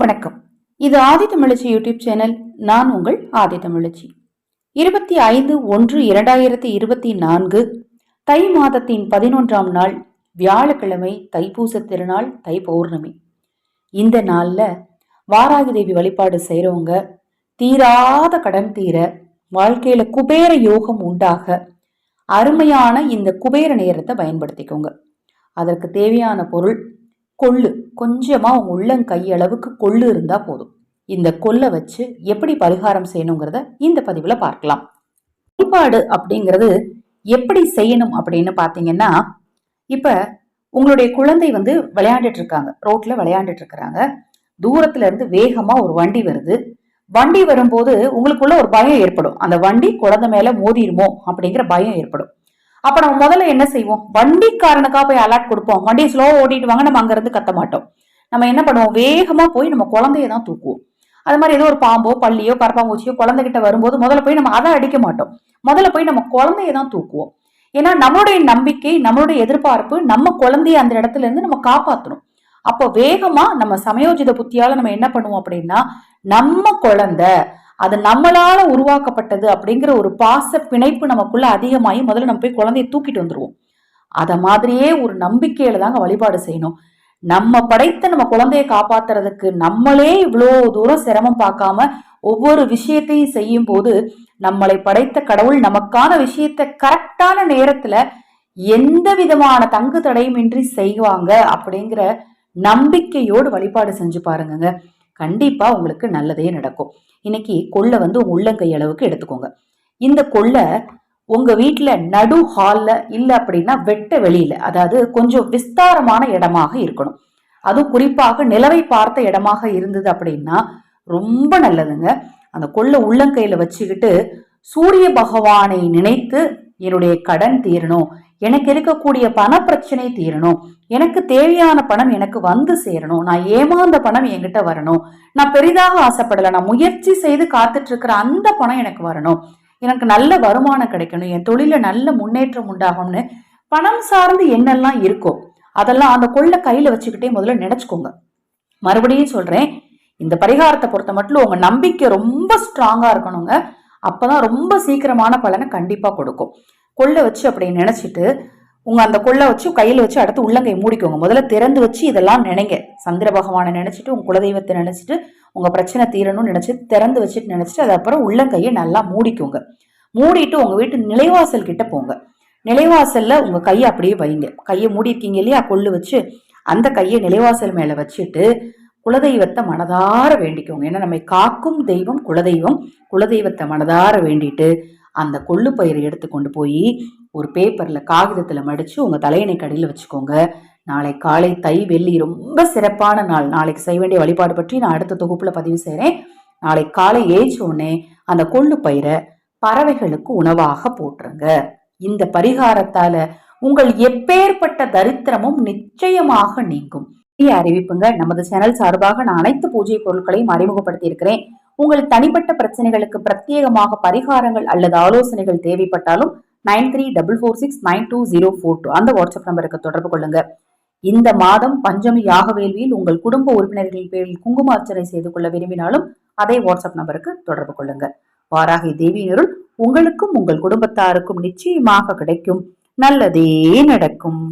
வணக்கம். இது ஆதி தமிழச்சி YouTube channel நான் உங்கள் ஆதி தமிழச்சி. இருபத்தி ஐந்து ஒன்று இரண்டாயிரத்தி இருபத்தி நான்கு தை மாதத்தின் பதினொன்றாம் நாள் வியாழக்கிழமை தைப்பூச திருநாள் தை பௌர்ணமி இந்த நாளில் வாராகி தேவி வழிபாடு செய்கிறவங்க தீராத கடன் தீர வாழ்க்கையில் குபேர யோகம் உண்டாக அருமையான இந்த குபேர நேரத்தை பயன்படுத்திக்கோங்க. அதற்கு தேவையான பொருள் கொள்ளு. கொஞ்சமாக உங்கள் உள்ளங்கை கொள்ளு இருந்தால் போதும். இந்த கொல்லை வச்சு எப்படி பரிகாரம் செய்யணுங்கிறத இந்த பதிவில் பார்க்கலாம். வழிபாடு அப்படிங்கிறது எப்படி செய்யணும் அப்படின்னு பார்த்தீங்கன்னா இப்போ உங்களுடைய குழந்தை வந்து விளையாண்டுட்டு இருக்காங்க. ரோட்ல விளையாண்டுட்டு இருக்கிறாங்க. தூரத்துல இருந்து வேகமா ஒரு வண்டி வருது. வண்டி வரும்போது உங்களுக்குள்ள ஒரு பயம் ஏற்படும். அந்த வண்டி குழந்தை மேல மோதிருமோ அப்படிங்கிற பயம் ஏற்படும். அப்ப நம்ம முதல்ல என்ன செய்வோம்? வண்டிக்காரனுக்கா போய் அலர்ட் கொடுப்போம். வண்டியை ஸ்லோ ஓட்டிட்டு வாங்க நம்ம அங்கிருந்து கத்த மாட்டோம். நம்ம என்ன பண்ணுவோம்? வேகமா போய் நம்ம குழந்தைய தான் தூக்குவோம். அது மாதிரி ஏதோ ஒரு பாம்போ பள்ளியோ கரப்பாம்பூச்சியோ குழந்தைகிட்ட வரும்போது முதல்ல போய் நம்ம அதை அடிக்க மாட்டோம். முதல்ல போய் நம்ம குழந்தைய தான் தூக்குவோம். ஏன்னா நம்மளுடைய நம்பிக்கை நம்மளுடைய எதிர்பார்ப்பு நம்ம குழந்தைய அந்த இடத்துல இருந்து நம்ம காப்பாற்றணும் அப்போ வேகமா நம்ம சமயோஜித புத்தியால நம்ம என்ன பண்ணுவோம் அப்படின்னா நம்ம குழந்தை அது நம்மளால உருவாக்கப்பட்டது அப்படிங்கிற ஒரு பாச பிணைப்பு நமக்குள்ள அதிகமாகி முதல்ல நம்ம போய் குழந்தைய தூக்கிட்டு வந்துருவோம். அத மாதிரியே ஒரு நம்பிக்கையில தாங்க வழிபாடு செய்யணும். நம்ம படைத்த நம்ம குழந்தைய காப்பாத்துறதுக்கு நம்மளே இவ்வளோ தூரம் சிரமம் பார்க்காம ஒவ்வொரு விஷயத்தையும் செய்யும் போது நம்மளை படைத்த கடவுள் நமக்கான விஷயத்த கரெக்டான நேரத்துல எந்த விதமான தங்கு தடையுமின்றி செய்வாங்க அப்படிங்கிற நம்பிக்கையோடு வழிபாடு செஞ்சு பாருங்க கண்டிப்பா உங்களுக்கு நல்லதே நடக்கும். இன்னைக்கு கொள்ளை வந்து உள்ளங்கை அளவுக்கு எடுத்துக்கோங்க. இந்த கொள்ளை உங்க வீட்டில் நடு ஹாலில் இல்லை அப்படின்னா வெட்ட வெளியில அதாவது கொஞ்சம் விஸ்தாரமான இடமாக இருக்கணும். அதுவும் குறிப்பாக நிலவை பார்த்த இடமாக இருந்தது அப்படின்னா ரொம்ப நல்லதுங்க. அந்த கொள்ளை உள்ளங்கையில் வச்சுக்கிட்டு சூரிய பகவானை நினைத்து என்னுடைய கடன் தீரணும். எனக்கு இருக்கக்கூடிய பண பிரச்சனை தீரணும். எனக்கு தேவையான பணம் எனக்கு வந்து சேரணும். நான் ஏமாந்த பணம் என்கிட்ட வரணும். நான் பெரிதாக ஆசைப்படலை. நான் முயற்சி செய்து காத்துட்டு இருக்கிற அந்த பணம் எனக்கு வரணும். எனக்கு நல்ல வருமானம் கிடைக்கணும். என் தொழில நல்ல முன்னேற்றம் உண்டாகும்னு பணம் சார்ந்து என்னெல்லாம் இருக்கோ அதெல்லாம் அந்த கொள்ள கையில வச்சுக்கிட்டே முதல்ல நினைச்சுக்கோங்க. மறுபடியும் சொல்றேன் இந்த பரிகாரத்தை பொறுத்த மட்டும் உங்க நம்பிக்கை ரொம்ப ஸ்ட்ராங்கா இருக்கணுங்க. அப்போதான் ரொம்ப சீக்கிரமான பலனை கண்டிப்பாக கொடுக்கும். கொள்ளை வச்சு அப்படி நினைச்சிட்டு உங்கள் அந்த கொள்ளை வச்சு கையில் வச்சு அடுத்து உள்ளங்கை மூடிக்கோங்க. முதல்ல திறந்து வச்சு இதெல்லாம் நினைங்க. சந்திர பகவானை நினச்சிட்டு உங்கள் குலதெய்வத்தை நினச்சிட்டு உங்கள் பிரச்சனை தீரணும்னு நினச்சி திறந்து வச்சுட்டு நினச்சிட்டு அது அப்புறம் உள்ளங்கையை நல்லா மூடிக்கோங்க. மூடிட்டு உங்கள் வீட்டு நிலைவாசல் கிட்ட போங்க. நிலைவாசலில் உங்கள் கையை அப்படியே வைங்க. கையை மூடிருக்கீங்க இல்லையா? கொள்ளு வச்சு அந்த கையை நிலைவாசல் மேலே வச்சுட்டு குலதெய்வத்தை மனதார வேண்டிக்கோங்க. ஏன்னா நம்மை காக்கும் தெய்வம் குலதெய்வம். குலதெய்வத்தை மனதார வேண்டிட்டு அந்த கொள்ளு பயிரை எடுத்து கொண்டு போய் ஒரு பேப்பரில் காகிதத்தில் மடித்து உங்கள் தலையணை கடையில் வச்சுக்கோங்க. நாளை காலை தை வெள்ளி ரொம்ப சிறப்பான நாள். நாளைக்கு செய்ய வேண்டிய வழிபாடு பற்றி நான் அடுத்த தொகுப்பில் பதிவு செய்கிறேன் நாளை காலை ஏச்சோடனே அந்த கொள்ளு பயிரை பறவைகளுக்கு உணவாக போட்டுருங்க இந்த பரிகாரத்தால் உங்கள் எப்பேற்பட்ட தரித்திரமும் நிச்சயமாக நீங்கும். அறிவிப்புங்க நமது சேனல் சார்பாக நான் அனைத்து பூஜை பொருட்களையும் அறிமுகப்படுத்தி இருக்கிறேன் உங்கள் தனிப்பட்ட பிரச்சனைகளுக்கு பிரத்யேகமாக பரிகாரங்கள் அல்லது ஆலோசனைகள் தேவைப்பட்டாலும் nine three double four six nine two zero four two அந்த வாட்ஸ்அப் நம்பருக்கு தொடர்பு கொள்ளுங்க. இந்த மாதம் பஞ்சமி யாக வேள்வியில் உங்கள் குடும்ப உறுப்பினர்களின் பேரில் குங்குமார்ச்சனை செய்து கொள்ள விரும்பினாலும் அதே வாட்ஸ்அப் நம்பருக்கு தொடர்பு கொள்ளுங்க. வாராகி தேவியினருள் உங்களுக்கும் உங்கள் குடும்பத்தாருக்கும் நிச்சயமாக கிடைக்கும். நல்லதே நடக்கும்.